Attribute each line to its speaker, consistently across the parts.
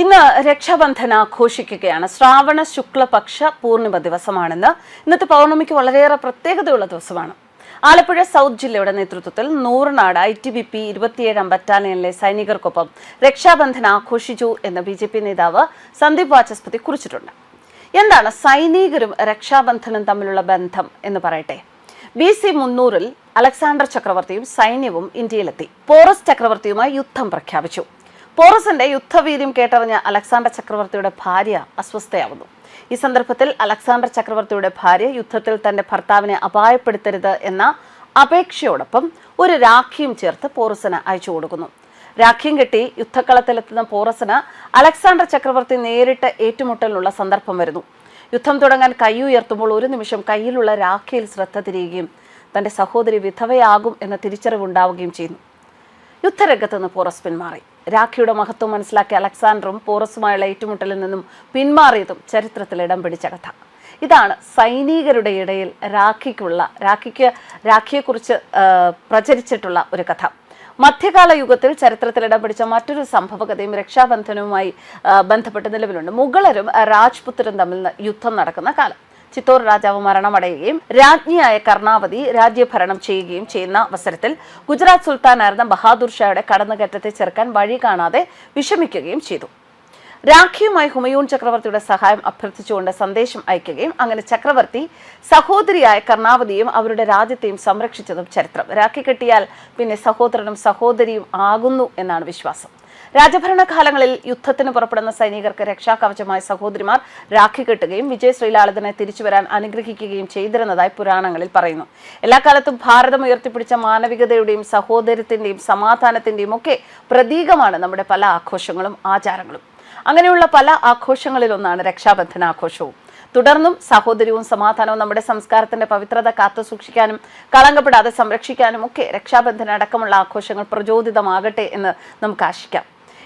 Speaker 1: ഇന്ന് രക്ഷാബന്ധന ആഘോഷിക്കുകയാണ്. ശ്രാവണ ശുക്ലപക്ഷ പൂർണിമ ദിവസമാണെന്ന്. ഇന്നത്തെ പൗർണമിക്ക് വളരെയേറെ പ്രത്യേകതയുള്ള ദിവസമാണ്. ആലപ്പുഴ സൗത്ത് ജില്ലയുടെ നേതൃത്വത്തിൽ Nooranad I T B P ഇരുപത്തിയേഴാം ബറ്റാലിയനിലെ സൈനികർക്കൊപ്പം രക്ഷാബന്ധന ആഘോഷിച്ചു എന്ന് ബി ജെ പി നേതാവ് സന്ദീപ് വാചസ്പതി കുറിച്ചിട്ടുണ്ട്. എന്താണ് സൈനികരും രക്ഷാബന്ധനും തമ്മിലുള്ള ബന്ധം എന്ന് പറയട്ടെ? ബി സി മുന്നൂറിൽ അലക്സാണ്ടർ ചക്രവർത്തിയും സൈന്യവും ഇന്ത്യയിലെത്തി. പോറസ് ചക്രവർത്തിയുമായി യുദ്ധം പ്രഖ്യാപിച്ചു. പോറസിന്റെ യുദ്ധവീര്യം കേട്ടറിഞ്ഞ അലക്സാണ്ടർ ചക്രവർത്തിയുടെ ഭാര്യ അസ്വസ്ഥയാവുന്നു. ഈ സന്ദർഭത്തിൽ അലക്സാണ്ടർ ചക്രവർത്തിയുടെ ഭാര്യ യുദ്ധത്തിൽ തന്റെ ഭർത്താവിനെ അപായപ്പെടുത്തരുത് എന്ന അപേക്ഷയോടൊപ്പം ഒരു രാഖിയും ചേർത്ത് പോറസിന് അയച്ചു കൊടുക്കുന്നു. രാഖ്യം കെട്ടി യുദ്ധക്കളത്തിലെത്തുന്ന പോറസിന് അലക്സാണ്ടർ ചക്രവർത്തി നേരിട്ട് ഏറ്റുമുട്ടലിനുള്ള സന്ദർഭം വരുന്നു. യുദ്ധം തുടങ്ങാൻ കൈ ഉയർത്തുമ്പോൾ ഒരു നിമിഷം കയ്യിലുള്ള രാഖിയിൽ ശ്രദ്ധ തിരിയുകയും തന്റെ സഹോദരി വിധവയാകും എന്ന തിരിച്ചറിവുണ്ടാവുകയും ചെയ്യുന്നു. യുദ്ധരംഗത്ത് നിന്ന് പോറസ് പിന്മാറി. രാഖിയുടെ മഹത്വം മനസ്സിലാക്കിയ അലക്സാണ്ടറും പോറസുമായുള്ള ഏറ്റുമുട്ടലിൽ നിന്നും പിന്മാറിയതും ചരിത്രത്തിൽ ഇടം പിടിച്ച കഥ. ഇതാണ് സൈനികരുടെ ഇടയിൽ രാഖിക്കുള്ള രാഖിക്ക് രാഖിയെക്കുറിച്ച് പ്രചരിച്ചിട്ടുള്ള ഒരു കഥ. മധ്യകാല യുഗത്തിൽ ചരിത്രത്തിൽ ഇടം പിടിച്ച മറ്റൊരു സംഭവകഥയും രക്ഷാബന്ധനവുമായി ബന്ധപ്പെട്ട് നിലവിലുണ്ട്. മുഗളരും രാജ്പുത്രരും തമ്മിൽ യുദ്ധം നടക്കുന്ന കാലം. ചിത്തോർ രാജാവ് മരണമടയുകയും രാജ്ഞിയായ കർണാവതി രാജ്യഭരണം ചെയ്യുകയും ചെയ്യുന്ന അവസരത്തിൽ ഗുജറാത്ത് സുൽത്താനായിരുന്ന ബഹാദൂർ ഷായുടെ കടന്നുകയറ്റത്തെ ചെറുക്കാൻ വഴി കാണാതെ വിഷമിക്കുകയും ചെയ്തു. രാഖിയുമായി ഹുമയൂൺ ചക്രവർത്തിയുടെ സഹായം അഭ്യർത്ഥിച്ചുകൊണ്ട് സന്ദേശം അയക്കുകയും അങ്ങനെ ചക്രവർത്തി സഹോദരിയായ കർണാവതിയും അവരുടെ രാജ്യത്തെയും സംരക്ഷിച്ചതും ചരിത്രം. രാഖി കെട്ടിയാൽ പിന്നെ സഹോദരനും സഹോദരിയും ആകുന്നു എന്നാണ് വിശ്വാസം. രാജഭരണകാലങ്ങളിൽ യുദ്ധത്തിന് പുറപ്പെടുന്ന സൈനികർക്ക് രക്ഷാകവചമായ സഹോദരിമാർ രാഖി കെട്ടുകയും വിജയ ശ്രീലാളിതനെ തിരിച്ചു വരാൻ അനുഗ്രഹിക്കുകയും ചെയ്തിരുന്നതായി പുരാണങ്ങളിൽ പറയുന്നു. എല്ലാ കാലത്തും ഭാരതം ഉയർത്തിപ്പിടിച്ച മാനവികതയുടെയും സഹോദരത്തിന്റെയും സമാധാനത്തിന്റെയും ഒക്കെ പ്രതീകമാണ് നമ്മുടെ പല ആഘോഷങ്ങളും ആചാരങ്ങളും. അങ്ങനെയുള്ള പല ആഘോഷങ്ങളിലൊന്നാണ് രക്ഷാബന്ധന ആഘോഷവും തുടർന്നും സഹോദര്യവും സമാധാനവും നമ്മുടെ സംസ്കാരത്തിന്റെ പവിത്രത കാത്തു സൂക്ഷിക്കാനും കളങ്കപ്പെടാതെ സംരക്ഷിക്കാനും ഒക്കെ രക്ഷാബന്ധന അടക്കമുള്ള ആഘോഷങ്ങൾ പ്രചോദിതമാകട്ടെ എന്ന് നമുക്ക് ആശിക്കാം.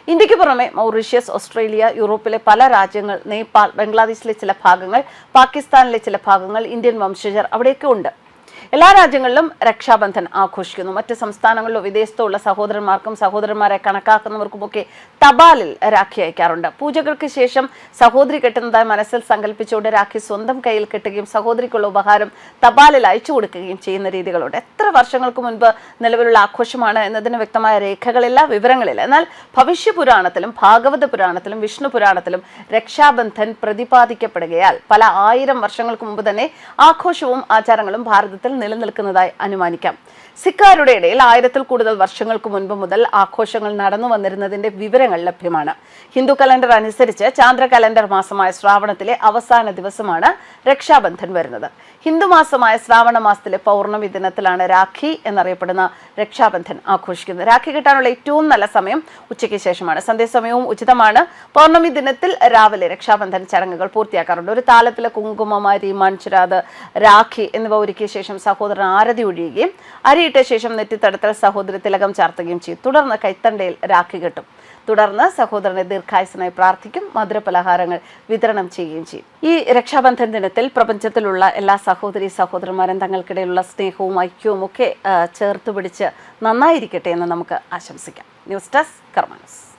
Speaker 1: ഇന്ത്യയ്ക്ക് പുറമെ മൗറീഷ്യസ് ഓസ്ട്രേലിയ യൂറോപ്പിലെ പല രാജ്യങ്ങൾ നേപ്പാൾ ബംഗ്ലാദേശിലെ ചില ഭാഗങ്ങൾ പാകിസ്ഥാനിലെ ചില ഭാഗങ്ങൾ ഇന്ത്യൻ വംശജർ അവിടെയൊക്കെ ഉണ്ട്. എല്ലാ രാജ്യങ്ങളിലും രക്ഷാബന്ധൻ ആഘോഷിക്കുന്നു. മറ്റ് സംസ്ഥാനങ്ങളിലോ വിദേശത്തോ ഉള്ള സഹോദരന്മാർക്കും സഹോദരന്മാരെ കണക്കാക്കുന്നവർക്കുമൊക്കെ തപാലിൽ രാഖി അയക്കാറുണ്ട്. പൂജകൾക്ക് ശേഷം സഹോദരി കെട്ടുന്നതായി മനസ്സിൽ സങ്കല്പിച്ചുകൊണ്ട് രാഖി സ്വന്തം കയ്യിൽ കെട്ടുകയും സഹോദരിക്കുള്ള ഉപഹാരം തപാലിൽ അയച്ചു കൊടുക്കുകയും ചെയ്യുന്ന രീതികളുണ്ട്. എത്ര വർഷങ്ങൾക്ക് മുൻപ് നിലവിലുള്ള ആഘോഷമാണ് എന്നതിന് വ്യക്തമായ രേഖകളില്ല വിവരങ്ങളില്ല. എന്നാൽ ഭവിഷ്യ പുരാണത്തിലും ഭാഗവത പുരാണത്തിലും വിഷ്ണു പുരാണത്തിലും രക്ഷാബന്ധൻ പ്രതിപാദിക്കപ്പെടുകയാൽ പല ആയിരം വർഷങ്ങൾക്ക് മുമ്പ് തന്നെ ആഘോഷവും ആചാരങ്ങളും ഭാരതത്തിൽ നിലനിൽക്കുന്നതായി അനുമാനിക്കാം. സിക്കാരുടെ ഇടയിൽ ആയിരത്തിൽ കൂടുതൽ വർഷങ്ങൾക്ക് മുൻപ് മുതൽ ആഘോഷങ്ങൾ നടന്നു വന്നിരുന്നതിന്റെ വിവരങ്ങൾ ലഭ്യമാണ്. ഹിന്ദു കലണ്ടർ അനുസരിച്ച് ചാന്ദ്ര കലണ്ടർ മാസമായ ശ്രാവണത്തിലെ അവസാന ദിവസമാണ് രക്ഷാബന്ധൻ വരുന്നത്. ഹിന്ദു മാസമായ ശ്രാവണ മാസത്തിലെ പൗർണമി ദിനത്തിലാണ് രാഖി എന്നറിയപ്പെടുന്ന രക്ഷാബന്ധൻ ആഘോഷിക്കുന്നത്. രാഖി കിട്ടാനുള്ള ഏറ്റവും നല്ല സമയം ഉച്ചയ്ക്ക് ശേഷമാണ്. സന്ധ്യാസമയവും ഉചിതമാണ്. പൗർണമി ദിനത്തിൽ രാവിലെ രക്ഷാബന്ധൻ ചടങ്ങുകൾ പൂർത്തിയാക്കാറുണ്ട്. ഒരു താലത്തിലെ കുങ്കുമമാരി മൺചുരാത് രാഖി എന്നിവ ഒരുക്കിയ ശേഷം സഹോദരൻ ആരതി ഒഴിയുകയും അരിയിട്ട ശേഷം നെറ്റിത്തടത്തിൽ സഹോദരി തിലകം ചാർത്തുകയും ചെയ്യും. തുടർന്ന് കൈത്തണ്ടയിൽ രാഖി കെട്ടും. തുടർന്ന് സഹോദരനെ ദീർഘായുസനായി പ്രാർത്ഥിക്കും. മധുരപലഹാരങ്ങൾ വിതരണം ചെയ്യുകയും ചെയ്യും. ഈ രക്ഷാബന്ധൻ ദിനത്തിൽ പ്രപഞ്ചത്തിലുള്ള എല്ലാ സഹോദരി സഹോദരന്മാരും തങ്ങൾക്കിടയിലുള്ള സ്നേഹവും ഐക്യവും ഒക്കെ ചേർത്ത് പിടിച്ച് നന്നായിരിക്കട്ടെ എന്ന് നമുക്ക് ആശംസിക്കാം. News desk കർമാനസ്